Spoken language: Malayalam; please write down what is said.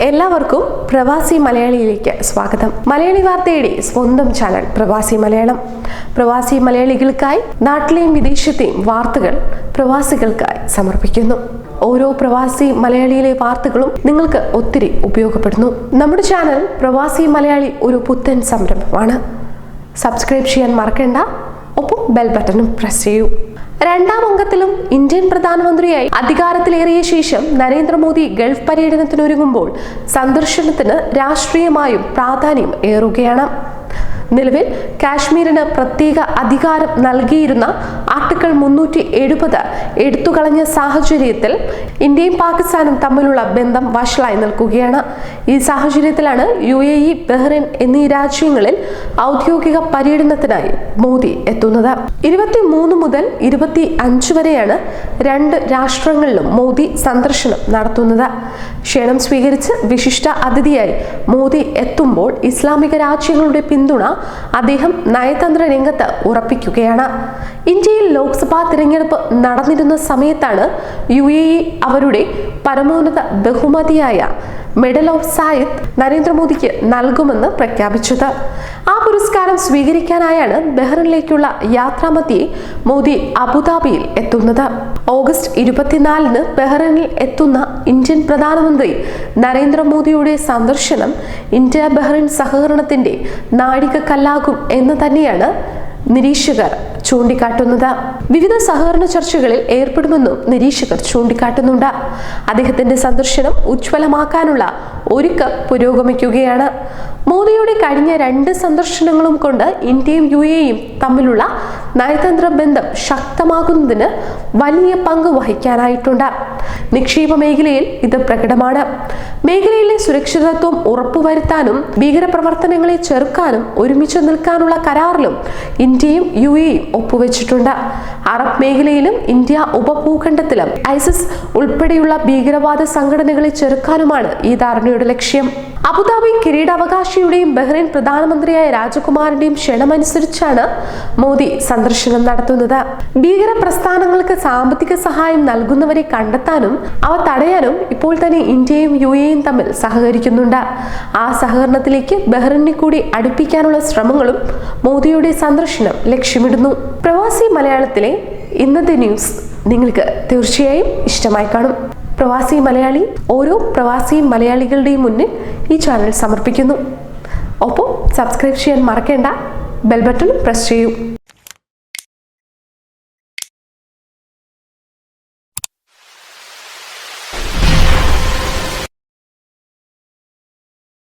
എല്ലാവർക്കും പ്രവാസി മലയാളിയിലേക്ക് സ്വാഗതം. മലയാളി വാർത്തയുടെ സ്വന്തം ചാനൽ പ്രവാസി മലയാളം. പ്രവാസി മലയാളികൾക്കായി നാട്ടിലെയും വിദേശത്തെയും വാർത്തകൾ പ്രവാസികൾക്കായി സമർപ്പിക്കുന്നു. ഓരോ പ്രവാസി മലയാളിയിലെ വാർത്തകളും നിങ്ങൾക്ക് ഒത്തിരി ഉപയോഗപ്പെടുന്നു. നമ്മുടെ ചാനൽ പ്രവാസി മലയാളി ഒരു പുത്തൻ സംരംഭമാണ്. സബ്സ്ക്രൈബ് ചെയ്യാൻ മറക്കണ്ട. ഒപ്പം ബെൽ ബട്ടണും പ്രസ് ചെയ്യൂ. രണ്ടാം അംഗത്തിലും ഇന്ത്യൻ പ്രധാനമന്ത്രിയായി അധികാരത്തിലേറിയ ശേഷം നരേന്ദ്രമോദി ഗൾഫ് പര്യടനത്തിനൊരുങ്ങുമ്പോൾ സന്ദർശനത്തിന് രാഷ്ട്രീയമായും പ്രാധാന്യം ഏറുകയാണ്. നിലവിൽ കാശ്മീരിന് പ്രത്യേക അധികാരം നൽകിയിരുന്ന ആർട്ടിക്കിൾ മുന്നൂറ്റി എഴുപത് എടുത്തുകളഞ്ഞ സാഹചര്യത്തിൽ ഇന്ത്യയും പാകിസ്ഥാനും തമ്മിലുള്ള ബന്ധം വഷളായി നിൽക്കുകയാണ്. ഈ സാഹചര്യത്തിലാണ് യു എ ഇ ബഹ്റിൻ എന്നീ രാജ്യങ്ങളിൽ ഔദ്യോഗിക പര്യടനത്തിനായി മോദി എത്തുന്നത്. ഇരുപത്തി മൂന്ന് മുതൽ ഇരുപത്തി അഞ്ച് വരെയാണ് രണ്ട് രാഷ്ട്രങ്ങളിലും മോദി സന്ദർശനം നടത്തുന്നത്. ക്ഷണം സ്വീകരിച്ച് വിശിഷ്ട അതിഥിയായി മോദി എത്തുമ്പോൾ ഇസ്ലാമിക രാജ്യങ്ങളുടെ പിന്തുണ അദ്ദേഹം നയതന്ത്ര രംഗത്ത് ഉറപ്പിക്കുകയാണ്. ഇന്ത്യയിൽ ലോക്സഭാ തിരഞ്ഞെടുപ്പ് നടന്നിരുന്ന സമയത്താണ് യു എ ഇ അവരുടെ പരമോന്നത ബഹുമതിയായ മെഡൽ ഓഫ് സായിദ് നരേന്ദ്രമോദിക്ക് നൽകുമെന്ന് പ്രഖ്യാപിച്ചത്. ആ പുരസ്കാരം സ്വീകരിക്കാനായാണ് ബഹ്റിനിലേക്കുള്ള യാത്രാമധ്യേ മോദി അബുദാബിയിൽ എത്തുന്നത്. ഓഗസ്റ്റ് ഇരുപത്തിനാലിന് ബഹ്റിനിൽ എത്തുന്ന ഇന്ത്യൻ പ്രധാനമന്ത്രി നരേന്ദ്രമോദിയുടെ സന്ദർശനം ഇന്ത്യ ബഹ്റിൻ സഹകരണത്തിന്റെ നാഴികക്കല്ലാകും എന്ന് തന്നെയാണ് നിരീക്ഷകർ ചൂണ്ടിക്കാട്ടുന്നത്. വിവിധ സഹകരണ ചർച്ചകളിൽ ഏർപ്പെടുമെന്നും നിരീക്ഷകർ ചൂണ്ടിക്കാട്ടുന്നുണ്ട്. അദ്ദേഹത്തിന്റെ സന്ദർശനം ഉജ്ജ്വലമാക്കാനുള്ള ഒരുക്കം പുരോഗമിക്കുകയാണ്. മോദിയുടെ കഴിഞ്ഞ രണ്ട് സന്ദർശനങ്ങളും കൊണ്ട് ഇന്ത്യയും യു എയും തമ്മിലുള്ള നയതന്ത്ര ബന്ധം ശക്തമാകുന്നതിന് വലിയ പങ്ക് വഹിക്കാനായിട്ടുണ്ട്. നിക്ഷേപ മേഖലയിൽ ഇത് പ്രകടമാണ്. മേഖലയിലെ സുരക്ഷിതത്വം ഉറപ്പുവരുത്താനും ഭീകരപ്രവർത്തനങ്ങളെ ചെറുക്കാനും ഒരുമിച്ച് നിൽക്കാനുള്ള കരാറിലും ഇന്ത്യയും യു എയും ഒപ്പുവെച്ചിട്ടുണ്ട്. അറബ് മേഖലയിലും ഇന്ത്യ ഉപഭൂഖണ്ഡത്തിലും ഐസിസ് ഉൾപ്പെടെയുള്ള ഭീകരവാദ സംഘടനകളെ ചെറുക്കാനുമാണ് ഈ ധാരണയുടെ ലക്ഷ്യം. അബുദാബി കിരീടാവകാശിയുടെയും ബഹ്റൈൻ പ്രധാനമന്ത്രിയായ രാജകുമാരന്റെയും ക്ഷണമനുസരിച്ചാണ് മോദി സന്ദർശനം നടത്തുന്നത്. ഭീകര പ്രസ്ഥാനങ്ങൾക്ക് സാമ്പത്തിക സഹായം നൽകുന്നവരെ കണ്ടെത്താനും അവ തടയാനും ഇപ്പോൾ തന്നെ ഇന്ത്യയും യു എയും തമ്മിൽ സഹകരിക്കുന്നുണ്ട്. ആ സഹകരണത്തിലേക്ക് ബഹ്റിനെ കൂടി അടുപ്പിക്കാനുള്ള ശ്രമങ്ങളും മോദിയുടെ സന്ദർശനം ലക്ഷ്യമിടുന്നു. പ്രവാസി മലയാളത്തിലെ ഇന്നത്തെ ന്യൂസ് നിങ്ങൾക്ക് തീർച്ചയായും ഇഷ്ടമായി കാണും. പ്രവാസി മലയാളി ഓരോ പ്രവാസി മലയാളികളുടെയും മുന്നിൽ ഈ ചാനൽ സമർപ്പിക്കുന്നു. ഒപ്പം സബ്സ്ക്രൈബ് ചെയ്യാൻ മറക്കേണ്ട ബെൽ ബട്ടൺ പ്രസ് ചെയ്യൂ.